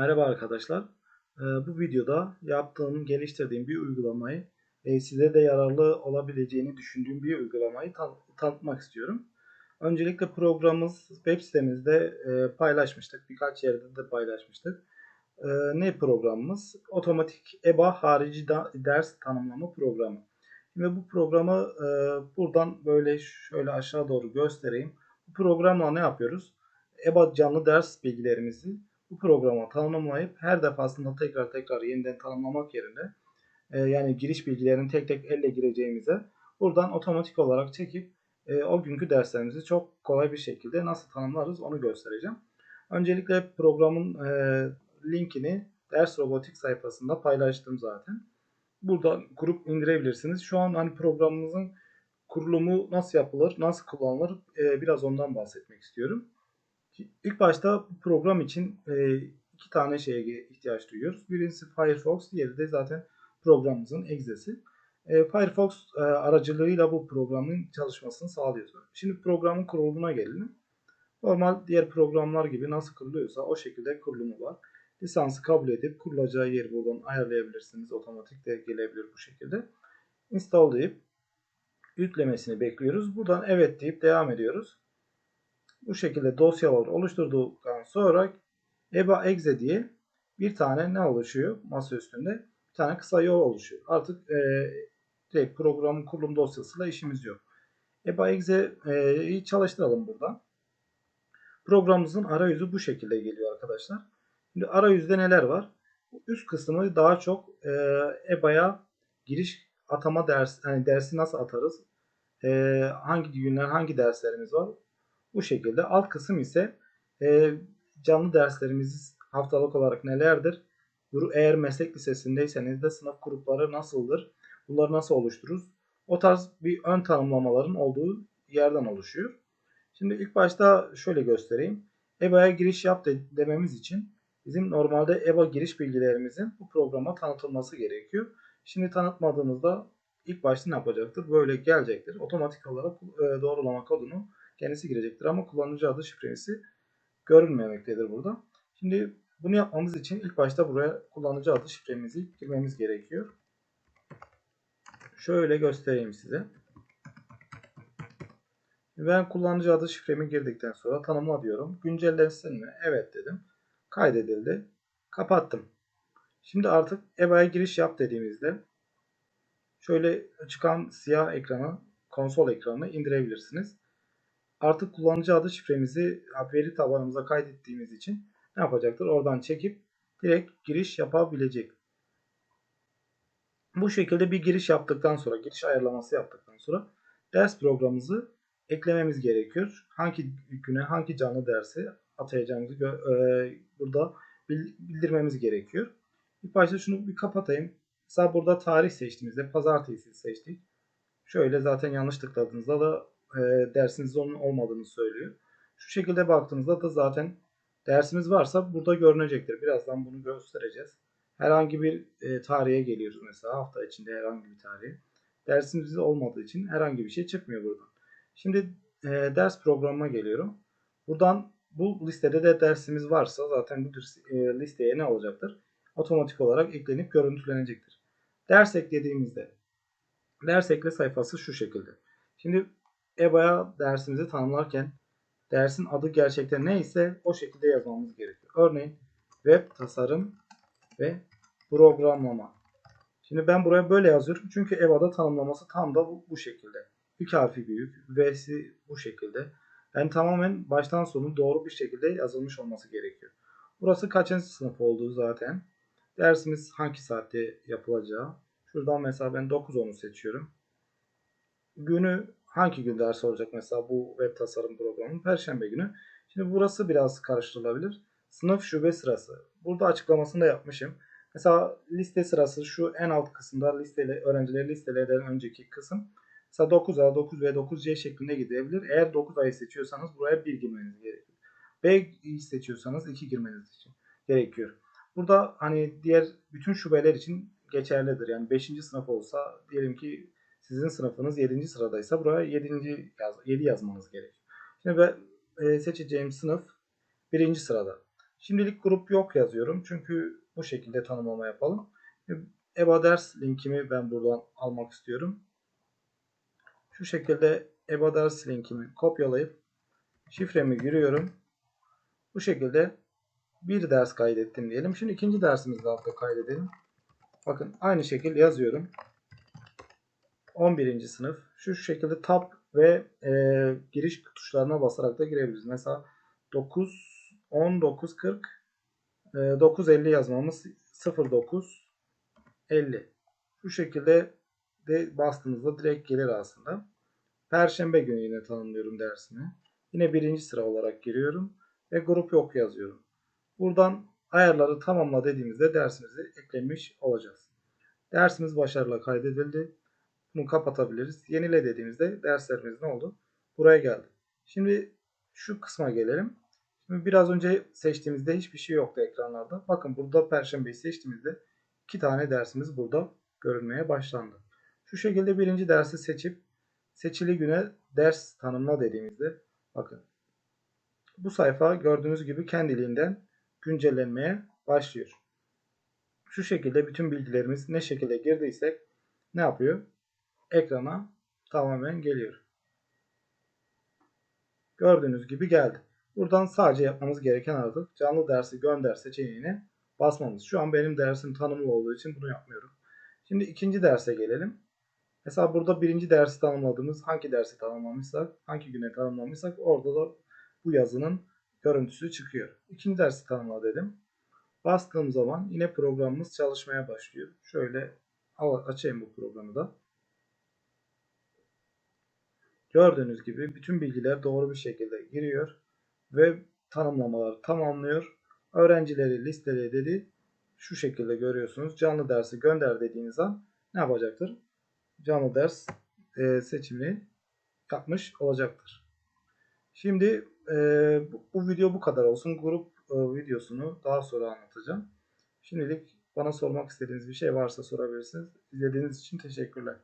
Merhaba arkadaşlar. Ee, Bu videoda yaptığım, geliştirdiğim bir uygulamayı e, size de yararlı olabileceğini düşündüğüm bir uygulamayı tan- tanıtmak istiyorum. Öncelikle programımız web sitemizde e, paylaşmıştık. Birkaç yerde de paylaşmıştık. Ee, Ne programımız? Otomatik EBA harici ders tanımlama programı. Şimdi bu programı e, buradan böyle şöyle aşağı doğru göstereyim. Bu programla ne yapıyoruz? EBA canlı ders bilgilerimizi bu programa tanımlayıp her defasında tekrar tekrar yeniden tanımlamak yerine e, yani giriş bilgilerini tek tek elle gireceğimize buradan otomatik olarak çekip e, o günkü derslerimizi çok kolay bir şekilde nasıl tanımlarız onu göstereceğim. Öncelikle programın e, linkini ders robotik sayfasında paylaştım zaten. Buradan kurup indirebilirsiniz. Şu an hani programımızın kurulumu nasıl yapılır, nasıl kullanılır e, biraz ondan bahsetmek istiyorum. İlk başta program için e, iki tane şeye ihtiyaç duyuyoruz. Birincisi Firefox, diğeri de zaten programımızın egzesi. E, Firefox e, aracılığıyla bu programın çalışmasını sağlıyoruz. Şimdi programın kurulumuna gelelim. Normal diğer programlar gibi nasıl kuruluyorsa o şekilde kurulumu var. Lisansı kabul edip kurulacağı yeri buradan ayarlayabilirsiniz. Otomatik de gelebilir bu şekilde. Install deyip yüklemesini bekliyoruz. Buradan evet deyip devam ediyoruz. Bu şekilde dosyalar oluşturduktan sonra EBA exe diye bir tane ne oluşuyor masa üstünde? Bir tane kısa yol oluşuyor. Artık e, direkt programın kurulum dosyasıyla işimiz yok. EBA exe'yi çalıştıralım buradan. Programımızın arayüzü bu şekilde geliyor arkadaşlar. Şimdi arayüzde neler var? Üst kısmı daha çok e, EBA'ya giriş atama ders, yani dersi nasıl atarız? E, hangi günler, hangi derslerimiz var? Bu şekilde. Alt kısım ise e, canlı derslerimiz haftalık olarak nelerdir? Eğer meslek lisesindeyseniz de sınıf grupları nasıldır? Bunları nasıl oluştururuz? O tarz bir ön tanımlamaların olduğu yerden oluşuyor. Şimdi ilk başta şöyle göstereyim. EBA'ya giriş yap de, dememiz için bizim normalde EBA giriş bilgilerimizin bu programa tanıtılması gerekiyor. Şimdi tanıtmadığımızda ilk başta ne yapacaktır? Böyle gelecektir. Otomatik olarak e, doğrulama kodunu kendisi girecektir ama kullanıcı adı şifresi görünmemektedir burada. Şimdi bunu yapmamız için ilk başta buraya kullanıcı adı şifremizi girmemiz gerekiyor. Şöyle göstereyim size. Ben kullanıcı adı şifremi girdikten sonra tanımla diyorum. Güncellensin mi? Evet dedim. Kaydedildi. Kapattım. Şimdi artık EBA'ya giriş yap dediğimizde şöyle çıkan siyah ekranı, konsol ekranını indirebilirsiniz. Artık kullanıcı adı şifremizi veri tabanımıza kaydettiğimiz için ne yapacaktır? Oradan çekip direkt giriş yapabilecek. Bu şekilde bir giriş yaptıktan sonra, giriş ayarlaması yaptıktan sonra ders programımızı eklememiz gerekiyor. Hangi güne, hangi canlı dersi atayacağımızı e, burada bildirmemiz gerekiyor. İlk başta şunu bir kapatayım. Mesela burada tarih seçtiğimizde pazartesi seçtik. Şöyle zaten yanlış tıkladığınızda da e, dersinizin olmadığını söylüyor. Şu şekilde baktığınızda da zaten dersimiz varsa burada görünecektir. Birazdan bunu göstereceğiz. Herhangi bir e, tarihe geliyoruz mesela hafta içinde herhangi bir tarihe. Dersimiz olmadığı için herhangi bir şey çıkmıyor buradan. Şimdi e, ders programına geliyorum. Buradan bu listede de dersimiz varsa zaten bu e, listeye ne olacaktır? Otomatik olarak eklenip görüntülenecektir. Ders eklediğimizde ders ekle sayfası şu şekilde. Şimdi EBA'ya dersimizi tanımlarken dersin adı gerçekten neyse o şekilde yazmamız gerekiyor. Örneğin web tasarım ve programlama. Şimdi ben buraya böyle yazıyorum çünkü EBA'da tanımlaması tam da bu, bu şekilde. İlk harfi büyük, V'si bu şekilde. Yani tamamen baştan sona doğru bir şekilde yazılmış olması gerekiyor. Burası kaçıncı sınıf olduğu zaten. Dersimiz hangi saatte yapılacağı. Şuradan mesela ben 9-10'u seçiyorum. Günü hangi gün ders olacak mesela bu web tasarım programının? Perşembe günü. Şimdi burası biraz karıştırılabilir. Sınıf şube sırası. Burada açıklamasını da yapmışım. Mesela liste sırası şu en alt kısımda listeli öğrencileri listelerden önceki kısım. Mesela 9A, 9B, 9C şeklinde gidebilir. Eğer 9 A'yı seçiyorsanız buraya 1 girmeniz gerekiyor. B'yi seçiyorsanız 2 girmeniz için gerekiyor. Burada hani diğer bütün şubeler için geçerlidir. Yani 5. sınıf olsa diyelim ki sizin sınıfınız 7. sıradaysa buraya 7. Yaz, 7 yazmanız gerekiyor. Şimdi ben e, seçeceğim sınıf 1. sırada. Şimdilik grup yok yazıyorum. Çünkü bu şekilde tanımlama yapalım. EBA ders linkimi ben buradan almak istiyorum. Şu şekilde EBA ders linkimi kopyalayıp şifremi giriyorum. Bu şekilde bir ders kaydettim diyelim. Şimdi ikinci dersimizi altta kaydedelim. Bakın aynı şekilde yazıyorum. 11. sınıf. Şu şekilde tab ve e, giriş tuşlarına basarak da girebiliriz. Mesela 9, 10, 9, 40, e, 9, 50 yazmamız 09, 50. Şu şekilde de bastığınızda direkt gelir aslında. Perşembe günü yine tanımlıyorum dersimi. Yine birinci sıra olarak giriyorum ve grup yok yazıyorum. Buradan ayarları tamamla dediğimizde dersimizi eklemiş olacağız. Dersimiz başarıyla kaydedildi. Bunu kapatabiliriz. Yenile dediğimizde derslerimiz ne oldu? Buraya geldi. Şimdi şu kısma gelelim. Şimdi biraz önce seçtiğimizde hiçbir şey yoktu ekranlarda. Bakın burada Perşembeyi seçtiğimizde iki tane dersimiz burada görünmeye başlandı. Şu şekilde birinci dersi seçip seçili güne ders tanımla dediğimizde bakın bu sayfa gördüğünüz gibi kendiliğinden güncellenmeye başlıyor. Şu şekilde bütün bilgilerimiz ne şekilde girdiysek ne yapıyor? Ekrana tamamen geliyor. Gördüğünüz gibi geldi. Buradan sadece yapmamız gereken artık canlı dersi gönder seçeneğine basmamız. Şu an benim dersim tanımlı olduğu için bunu yapmıyorum. Şimdi ikinci derse gelelim. Mesela burada birinci dersi tanımladığımız hangi dersi tanımlamışsak, hangi güne tanımlamışsak orada da bu yazının görüntüsü çıkıyor. İkinci dersi tanımla dedim. Bastığım zaman yine programımız çalışmaya başlıyor. Şöyle açayım bu programı da. Gördüğünüz gibi bütün bilgiler doğru bir şekilde giriyor ve tanımlamaları tamamlıyor. Öğrencileri listele dedi. Şu şekilde görüyorsunuz. Canlı dersi gönder dediğiniz an ne yapacaktır? Canlı ders e, seçimini yapmış olacaktır. Şimdi e, bu, bu video bu kadar olsun. Grup e, videosunu daha sonra anlatacağım. Şimdilik bana sormak istediğiniz bir şey varsa sorabilirsiniz. İzlediğiniz için teşekkürler.